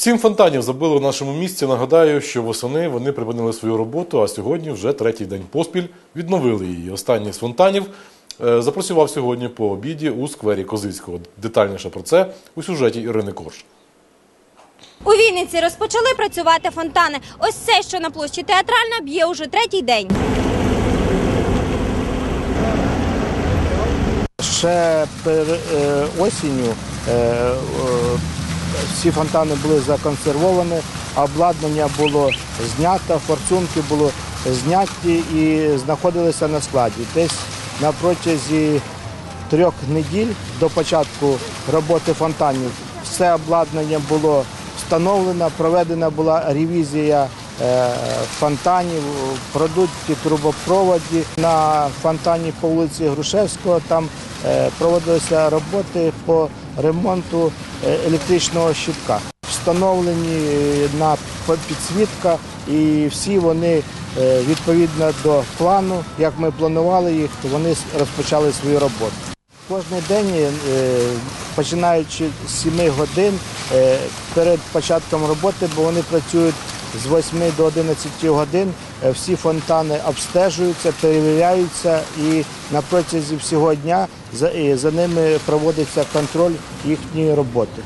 Сім фонтанів забили в нашому місті. Нагадаю, що восени вони припинили свою роботу, а сьогодні вже третій день поспіль відновили її. Останній з фонтанів е, запрацював сьогодні по обіді у сквері Козицького. Детальніше про це у сюжеті Ірини Корж. У Вінниці розпочали працювати фонтани. Ось це, що на площі театральна, б'є уже третій день. Ще е, осінню е, всі фонтани були законсервовані, обладнання було знято, форсунки були зняті і знаходилися на складі. Десь на протязі трьох неділь до початку роботи фонтанів все обладнання було встановлено, проведена була ревізія е, фонтанів, продукти трубопроводі. На фонтані по вулиці Грушевського там е, проводилися роботи по ремонту е, електричного щитка. Встановлені на підсвітка і всі вони е, відповідно до плану, як ми планували їх, вони розпочали свою роботу. Кожен день, е, починаючи з 7 годин е, перед початком роботи, бо вони працюють з 8 до 11 годин, е, всі фонтани обстежуються, перевіряються і на протязі всього дня за, ними проводиться контроль їхньої роботи.